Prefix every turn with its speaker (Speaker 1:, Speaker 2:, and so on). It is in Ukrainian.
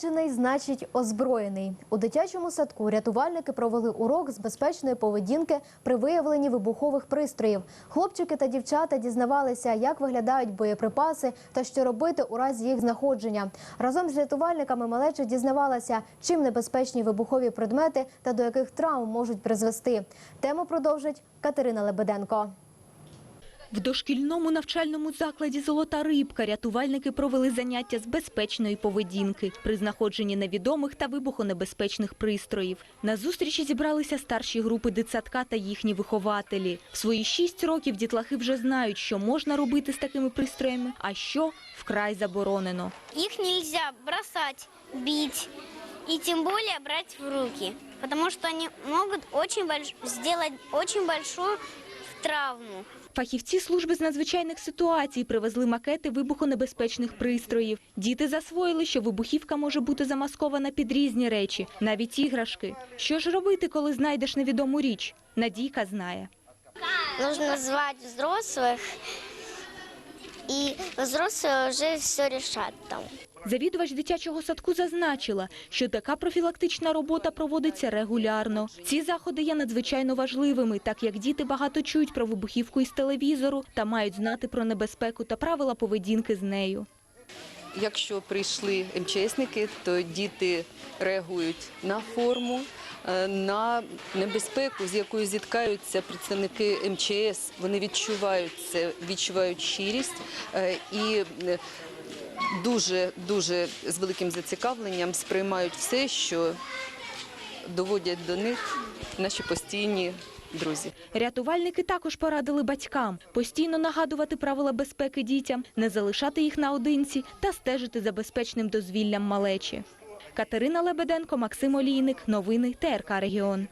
Speaker 1: Озброєний значить озброєний. У дитячому садку рятувальники провели урок з безпечної поведінки при виявленні вибухових пристроїв. Хлопчики та дівчата дізнавалися, як виглядають боєприпаси та що робити у разі їх знаходження. Разом з рятувальниками малеча дізнавалася, чим небезпечні вибухові предмети та до яких травм можуть призвести. Тему продовжить Катерина Лебеденко.
Speaker 2: В дошкільному навчальному закладі «Золота рибка» рятувальники провели заняття з безпечної поведінки при знаходженні невідомих та вибухонебезпечних пристроїв. На зустрічі зібралися старші групи дитсадка та їхні вихователі. В свої шість років дітлахи вже знають, що можна робити з такими пристроями, а що вкрай заборонено.
Speaker 3: Их нельзя бросать, бить и тем более брать в руки, потому что они могут очень больш... сделать очень большую травму.
Speaker 2: Фахівці служби з надзвичайних ситуацій привезли макети вибухонебезпечних пристроїв. Діти засвоїли, що вибухівка може бути замаскована під різні речі, навіть іграшки. Що ж робити, коли знайдеш невідому річ? Надійка знає.
Speaker 3: Нужно звати взрослых, и взрослые уже все решат там.
Speaker 2: Завідувач дитячого садку зазначила, що така профілактична робота проводиться регулярно. Ці заходи є надзвичайно важливими, так як діти багато чують про вибухівку із телевізору та мають знати про небезпеку та правила поведінки з нею.
Speaker 4: Якщо прийшли МЧСники, то діти реагують на форму, е, на небезпеку, з якою зіткаються представники МЧС. Вони відчувають це, відчувають щирість е, і е, дуже дуже з великим зацікавленням сприймають все, що доводять до них наші постійні друзі.
Speaker 2: Рятувальники також порадили батькам постійно нагадувати правила безпеки дітям, не залишати їх наодинці та стежити за безпечним дозвіллям малечі. Катерина Лебеденко, Максим Олійник. Новини ТРК Регіон.